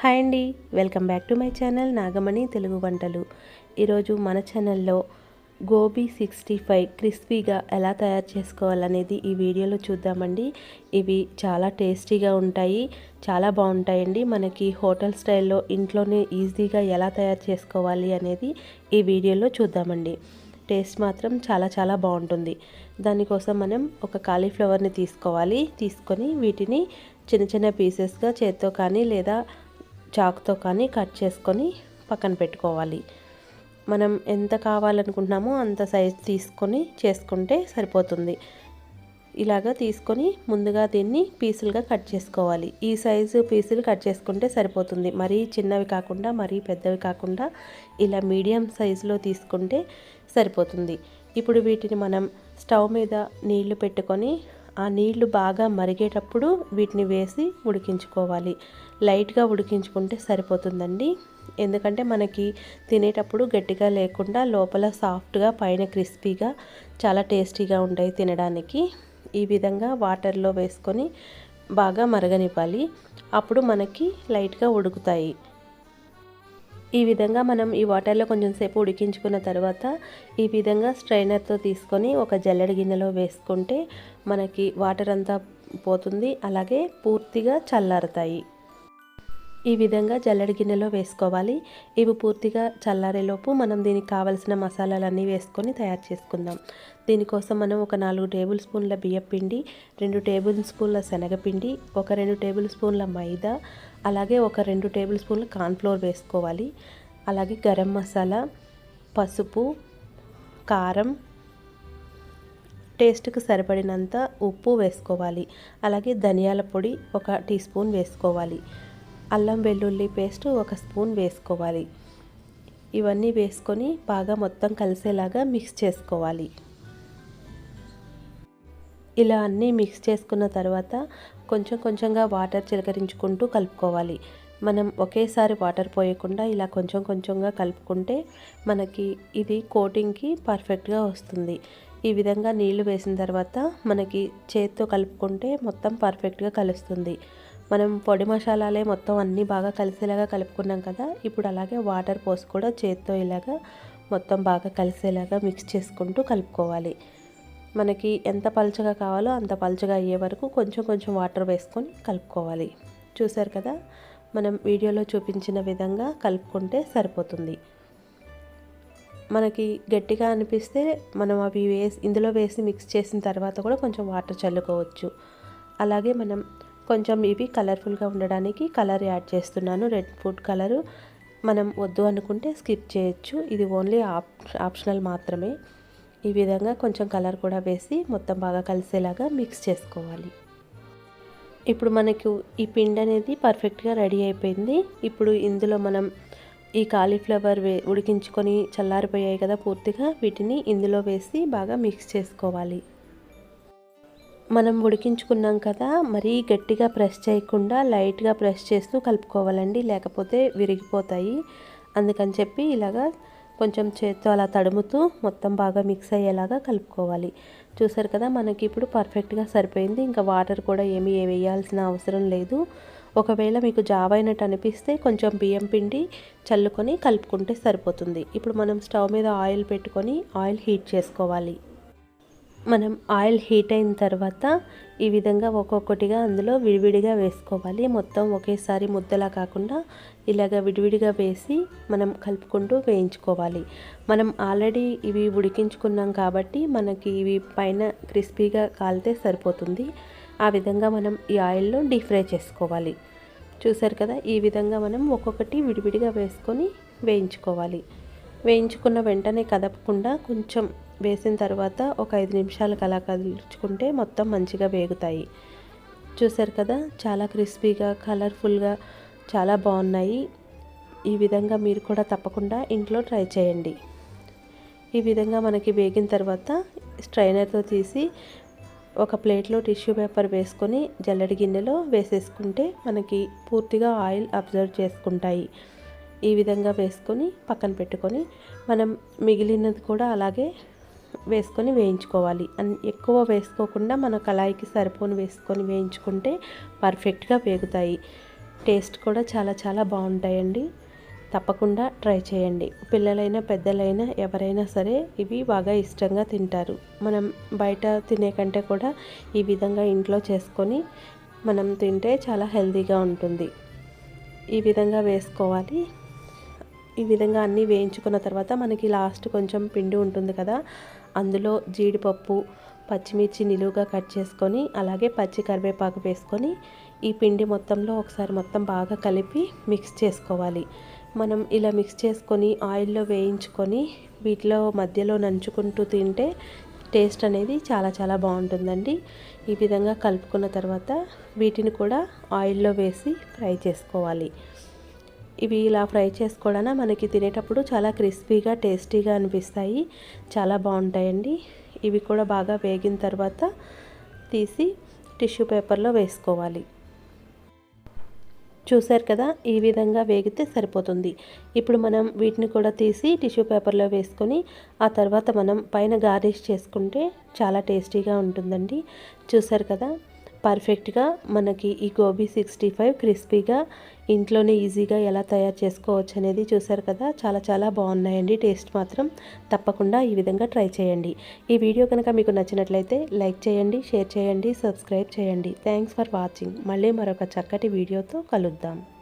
Hi అండి. Welcome back to my channel Nagamani Telugu వంటలు. ఈరోజు మన ఛానల్లో గోబీ సిక్స్టీ ఫైవ్ క్రిస్పీగా ఎలా తయారు చేసుకోవాలనేది ఈ వీడియోలో చూద్దామండి. ఇవి చాలా టేస్టీగా ఉంటాయి చాలా బాగుంటాయండి. మనకి హోటల్ స్టైల్లో ఇంట్లోనే ఈజీగా ఎలా తయారు చేసుకోవాలి అనేది ఈ వీడియోలో చూద్దామండి. టేస్ట్ మాత్రం చాలా చాలా బాగుంటుంది. దానికోసం మనం ఒక కాలీఫ్లవర్ని తీసుకోవాలి. తీసుకొని వీటిని చిన్న చిన్న పీసెస్గా చేత్తో కానీ లేదా చాకుతో కానీ కట్ చేసుకొని పక్కన పెట్టుకోవాలి. మనం ఎంత కావాలనుకుంటున్నామో అంత సైజ్ తీసుకొని చేసుకుంటే సరిపోతుంది. ఇలాగా తీసుకొని ముందుగా దీన్ని పీసులుగా కట్ చేసుకోవాలి. ఈ సైజు పీసులు కట్ చేసుకుంటే సరిపోతుంది. మరీ చిన్నవి కాకుండా మరీ పెద్దవి కాకుండా ఇలా మీడియం సైజులో తీసుకుంటే సరిపోతుంది. ఇప్పుడు వీటిని మనం స్టవ్ మీద నీళ్ళు పెట్టుకొని ఆ నీళ్ళు బాగా మరిగేటప్పుడు వీటిని వేసి ఉడికించుకోవాలి. లైట్గా ఉడికించుకుంటే సరిపోతుందండి. ఎందుకంటే మనకి తినేటప్పుడు గట్టిగా లేకుండా లోపల సాఫ్ట్గా పైన క్రిస్పీగా చాలా టేస్టీగా ఉంటాయి తినడానికి. ఈ విధంగా వాటర్లో వేసుకొని బాగా మరగనివ్వాలి. అప్పుడు మనకి లైట్గా ఉడుకుతాయి. ఈ విధంగా మనం ఈ వాటర్లో కొంచెం సేపు ఉడికించుకున్న తర్వాత ఈ విధంగా స్ట్రైనర్తో తీసుకొని ఒక జల్లెడ గిన్నెలో వేసుకుంటే మనకి వాటర్ అంతా పోతుంది. అలాగే పూర్తిగా చల్లారుతాయి. ఈ విధంగా జల్లడి గిన్నెలో వేసుకోవాలి. ఇవి పూర్తిగా చల్లారేలోపు మనం దీనికి కావలసిన మసాలాలన్నీ వేసుకొని తయారు చేసుకుందాం. దీనికోసం మనం ఒక నాలుగు టేబుల్ స్పూన్ల బియ్యపిండి రెండు టేబుల్ స్పూన్ల శనగపిండి ఒక రెండు టేబుల్ స్పూన్ల మైదా అలాగే ఒక రెండు టేబుల్ స్పూన్ల కార్న్ఫ్లోర్ వేసుకోవాలి. అలాగే గరం మసాలా పసుపు కారం టేస్ట్కి సరిపడినంత ఉప్పు వేసుకోవాలి. అలాగే ధనియాల పొడి ఒక టీ స్పూన్ వేసుకోవాలి. అల్లం వెల్లుల్లి పేస్ట్ ఒక స్పూన్ వేసుకోవాలి. ఇవన్నీ వేసుకొని బాగా మొత్తం కలిసేలాగా మిక్స్ చేసుకోవాలి. ఇలా అన్నీ మిక్స్ చేసుకున్న తర్వాత కొంచెం కొంచెంగా వాటర్ చిలకరించుకుంటూ కలుపుకోవాలి. మనం ఒకేసారి వాటర్ పోయకుండా ఇలా కొంచెం కొంచెంగా కలుపుకుంటే మనకి ఇది కోటింగ్కి పర్ఫెక్ట్గా వస్తుంది. ఈ విధంగా నీళ్ళు వేసిన తర్వాత మనకి చేత్తో కలుపుకుంటే మొత్తం పర్ఫెక్ట్గా కలుస్తుంది. మనం పొడి మసాలాలే మొత్తం అన్నీ బాగా కలిసేలాగా కలుపుకున్నాం కదా ఇప్పుడు అలాగే వాటర్ పోసి కూడా చేత్తో ఇలాగా మొత్తం బాగా కలిసేలాగా మిక్స్ చేసుకుంటూ కలుపుకోవాలి. మనకి ఎంత పలుచగా కావాలో అంత పలుచగా అయ్యే వరకు కొంచెం కొంచెం వాటర్ వేసుకొని కలుపుకోవాలి. చూసారు కదా మనం వీడియోలో చూపించిన విధంగా కలుపుకుంటే సరిపోతుంది. మనకి గట్టిగా అనిపిస్తే మనం అవి వేసి ఇందులో వేసి మిక్స్ చేసిన తర్వాత కూడా కొంచెం వాటర్ చల్లుకోవచ్చు. అలాగే మనం కొంచెం ఇవి కలర్ఫుల్గా ఉండడానికి కలర్ యాడ్ చేస్తున్నాను. రెడ్ ఫుడ్ కలరు మనం వద్దు అనుకుంటే స్కిప్ చేయొచ్చు. ఇది ఓన్లీ ఆప్ ఆప్షనల్ మాత్రమే. ఈ విధంగా కొంచెం కలర్ కూడా వేసి మొత్తం బాగా కలిసేలాగా మిక్స్ చేసుకోవాలి. ఇప్పుడు మనకు ఈ పిండి అనేది పర్ఫెక్ట్గా రెడీ అయిపోయింది. ఇప్పుడు ఇందులో మనం ఈ కాలీఫ్లవర్ వే ఉడికించుకొని చల్లారిపోయాయి కదా పూర్తిగా వీటిని ఇందులో వేసి బాగా మిక్స్ చేసుకోవాలి. మనం ఉడికించుకున్నాం కదా మరీ గట్టిగా ప్రెస్ చేయకుండా లైట్గా ప్రెస్ చేస్తూ కలుపుకోవాలండి. లేకపోతే విరిగిపోతాయి. అందుకని చెప్పి ఇలాగా కొంచెం చేత్తో అలా తడుముతూ మొత్తం బాగా మిక్స్ అయ్యేలాగా కలుపుకోవాలి. చూసారు కదా మనకి ఇప్పుడు పర్ఫెక్ట్గా సరిపోయింది. ఇంకా వాటర్ కూడా ఏమీ వేయాల్సిన అవసరం లేదు. ఒకవేళ మీకు జావ అయినట్టు అనిపిస్తే కొంచెం బియ్యం పిండి చల్లుకొని కలుపుకుంటే సరిపోతుంది. ఇప్పుడు మనం స్టవ్ మీద ఆయిల్ పెట్టుకొని ఆయిల్ హీట్ చేసుకోవాలి. మనం ఆయిల్ హీట్ అయిన తర్వాత ఈ విధంగా ఒక్కొక్కటిగా అందులో విడివిడిగా వేసుకోవాలి. మొత్తం ఒకేసారి ముద్దలా కాకుండా ఇలాగ విడివిడిగా వేసి మనం కలుపుకుంటూ వేయించుకోవాలి. మనం ఆల్రెడీ ఇవి ఉడికించుకున్నాం కాబట్టి మనకి ఇవి పైన క్రిస్పీగా కాలితే సరిపోతుంది. ఆ విధంగా మనం ఈ ఆయిల్లో డీప్ ఫ్రై చేసుకోవాలి. చూసారు కదా ఈ విధంగా మనం ఒక్కొక్కటి విడివిడిగా వేసుకొని వేయించుకోవాలి. వేయించుకున్న వెంటనే కదపకుండా కొంచెం వేసిన తర్వాత ఒక ఐదు నిమిషాలకు అలా కదుల్చుకుంటే మొత్తం మంచిగా వేగుతాయి. చూసారు కదా చాలా క్రిస్పీగా కలర్ఫుల్గా చాలా బాగున్నాయి. ఈ విధంగా మీరు కూడా తప్పకుండా ఇంట్లో ట్రై చేయండి. ఈ విధంగా మనకి వేగిన తర్వాత స్ట్రైనర్తో తీసి ఒక ప్లేట్లో టిష్యూ పేపర్ వేసుకొని జల్లడి గిన్నెలో వేసేసుకుంటే మనకి పూర్తిగా ఆయిల్ అబ్జర్వ్ చేసుకుంటాయి. ఈ విధంగా వేసుకొని పక్కన పెట్టుకొని మనం మిగిలినది కూడా అలాగే వేసుకొని వేయించుకోవాలి. ఎక్కువ వేసుకోకుండా మన కళాయికి సరిపోని వేసుకొని వేయించుకుంటే పర్ఫెక్ట్గా వేగుతాయి. టేస్ట్ కూడా చాలా చాలా బాగుంటాయండి. తప్పకుండా ట్రై చేయండి. పిల్లలైనా పెద్దలైనా ఎవరైనా సరే ఇవి బాగా ఇష్టంగా తింటారు. మనం బయట తినే కంటే కూడా ఈ విధంగా ఇంట్లో చేసుకొని మనం తింటే చాలా హెల్తీగా ఉంటుంది. ఈ విధంగా వేసుకోవాలి. ఈ విధంగా అన్నీ వేయించుకున్న తర్వాత మనకి లాస్ట్ కొంచెం పిండి ఉంటుంది కదా అందులో జీడిపప్పు పచ్చిమిర్చి నిలువుగా కట్ చేసుకొని అలాగే పచ్చి కరివేపాకు వేసుకొని ఈ పిండి మొత్తంలో ఒకసారి మొత్తం బాగా కలిపి మిక్స్ చేసుకోవాలి. మనం ఇలా మిక్స్ చేసుకొని ఆయిల్లో వేయించుకొని వీటిలో మధ్యలో నంచుకుంటూ తింటే టేస్ట్ అనేది చాలా చాలా బాగుంటుందండి. ఈ విధంగా కలుపుకున్న తర్వాత వీటిని కూడా ఆయిల్లో వేసి ఫ్రై చేసుకోవాలి. ఇవి ఇలా ఫ్రై చేసుకోవడాన మనకి తినేటప్పుడు చాలా క్రిస్పీగా టేస్టీగా అనిపిస్తాయి. చాలా బాగుంటాయండి. ఇవి కూడా బాగా వేగిన తర్వాత తీసి టిష్యూ పేపర్లో వేసుకోవాలి. చూసారు కదా ఈ విధంగా వేగితే సరిపోతుంది. ఇప్పుడు మనం వీటిని కూడా తీసి టిష్యూ పేపర్లో వేసుకొని ఆ తర్వాత మనం పైన గార్నిష్ చేసుకుంటే చాలా టేస్టీగా ఉంటుందండి. చూసారు కదా పర్ఫెక్ట్గా మనకి ఈ గోబీ సిక్స్టీ ఫైవ్ క్రిస్పీగా ఇంట్లోనే ఈజీగా ఎలా తయారు చేసుకోవచ్చు అనేది చూసారు కదా? చాలా చాలా బాగున్నాయండి. టేస్ట్ మాత్రం తప్పకుండా ఈ విధంగా ట్రై చేయండి. ఈ వీడియో కనుక మీకు నచ్చినట్లయితే లైక్ చేయండి షేర్ చేయండి సబ్స్క్రైబ్ చేయండి. Thanks for watching. మళ్ళీ మరొక చక్కటి వీడియోతో కలుద్దాం.